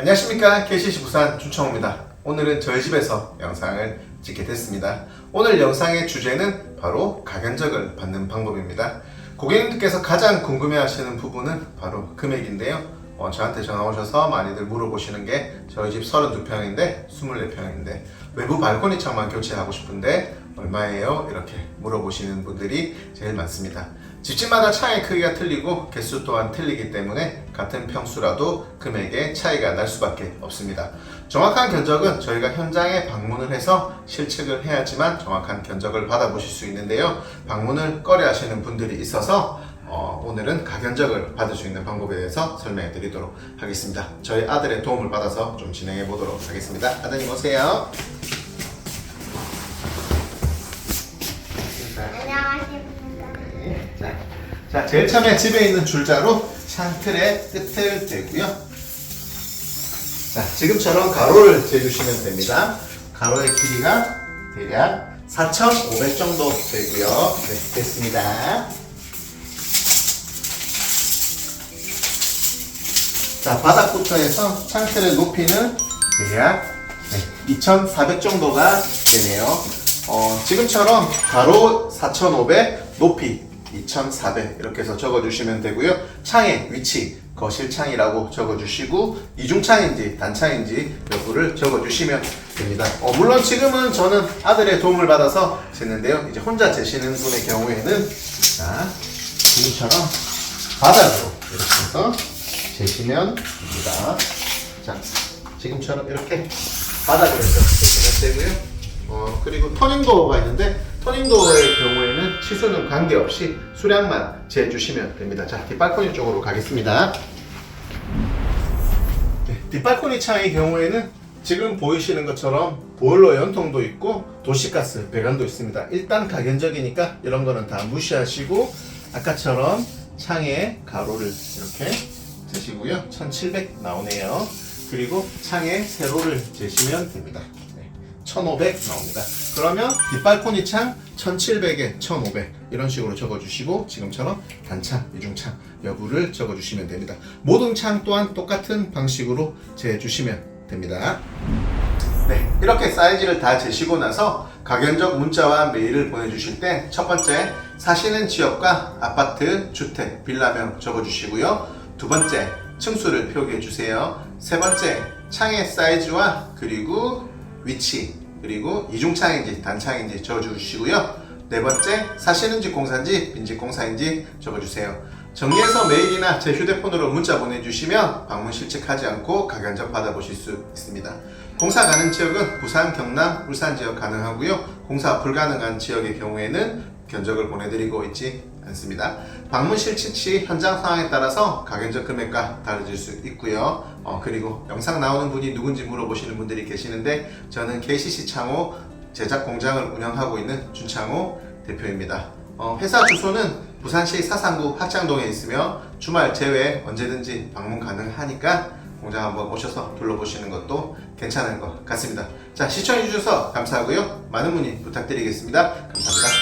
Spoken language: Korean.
안녕하십니까 KCC 부산 준청호입니다. 오늘은 저희 집에서 영상을 찍게 됐습니다. 오늘 영상의 주제는 바로 가견적을 받는 방법입니다. 고객님들께서 가장 궁금해 하시는 부분은 바로 금액인데요. 어, 저한테 전화 오셔서 많이들 물어보시는 게 저희 집 32평인데 24평인데 외부 발코니 창만 교체하고 싶은데 얼마예요? 이렇게 물어보시는 분들이 제일 많습니다. 집집마다 창의 크기가 틀리고 개수 또한 틀리기 때문에 같은 평수라도 금액에 차이가 날 수밖에 없습니다. 정확한 견적은 저희가 현장에 방문을 해서 실측을 해야지만 정확한 견적을 받아보실 수 있는데요. 방문을 꺼려 하시는 분들이 있어서 어, 오늘은 가견적을 받을 수 있는 방법에 대해서 설명해 드리도록 하겠습니다. 저희 아들의 도움을 받아서 좀 진행해 보도록 하겠습니다. 아드님 오세요. 제일 처음에 집에 있는 줄자로 창틀의 끝을 대고요. 자, 지금처럼 가로를 재주시면 됩니다. 가로의 길이가 대략 4,500 정도 되고요. 네, 됐습니다. 자, 바닥부터 해서 창틀의 높이는 대략 네, 2,400 정도가 되네요. 어, 지금처럼 가로 4,500, 높이 2,400 이렇게 해서 적어주시면 되고요. 창의 위치 거실 창이라고 적어주시고 이중창인지 단창인지 여부를 적어주시면 됩니다. 어, 물론 지금은 저는 아들의 도움을 받아서 재는데요. 이제 혼자 재시는 분의 경우에는 자 지금처럼 바닥으로 이렇게 해서 재시면 됩니다. 자 지금처럼 이렇게 바닥을 해서 재시면 되고요. 어, 그리고 터닝도어가 있는데 터닝도어의 경우에 는 치수는 관계없이 수량만 재주시면 됩니다. 자, 뒷발코니 쪽으로 가겠습니다. 네, 뒷발코니 창의 경우에는 지금 보이시는 것처럼 보일러 연통도 있고 도시가스 배관도 있습니다. 일단 가견적이니까 이런 거는 다 무시하시고 아까처럼 창의 가로를 이렇게 재시고요. 1700 나오네요. 그리고 창의 세로를 재시면 됩니다. 네, 1500 나옵니다. 그러면 뒷발코니 창 1700에 1500 이런 식으로 적어주시고 지금처럼 단창, 이중창 여부를 적어주시면 됩니다. 모든 창 또한 똑같은 방식으로 재주시면 됩니다. 네, 이렇게 사이즈를 다 재시고 나서 가견적 문자와 메일을 보내주실 때 첫 번째 사시는 지역과 아파트, 주택, 빌라명 적어주시고요. 두 번째 층수를 표기해 주세요. 세 번째 창의 사이즈와 그리고 위치 그리고 이중창인지 단창인지 적어주시고요. 네 번째 사시는 집 공사인지 빈집 공사인지 적어주세요. 정리해서 메일이나 제 휴대폰으로 문자 보내주시면 방문 실측하지 않고 가견적 받아보실 수 있습니다. 공사 가능 지역은 부산, 경남, 울산 지역 가능하고요. 공사 불가능한 지역의 경우에는 견적을 보내드리고 있지 않습니다. 방문 실측 시 현장 상황에 따라서 가견적 금액과 다르질 수 있고요. 어, 그리고 영상 나오는 분이 누군지 물어보시는 분들이 계시는데 저는 KCC 창호 제작 공장을 운영하고 있는 준창호 대표입니다. 어, 회사 주소는 부산시 사상구 학장동에 있으며 주말 제외 언제든지 방문 가능하니까 공장 한번 오셔서 둘러보시는 것도 괜찮은 것 같습니다. 자, 시청해주셔서 감사하고요. 많은 문의 부탁드리겠습니다. 감사합니다.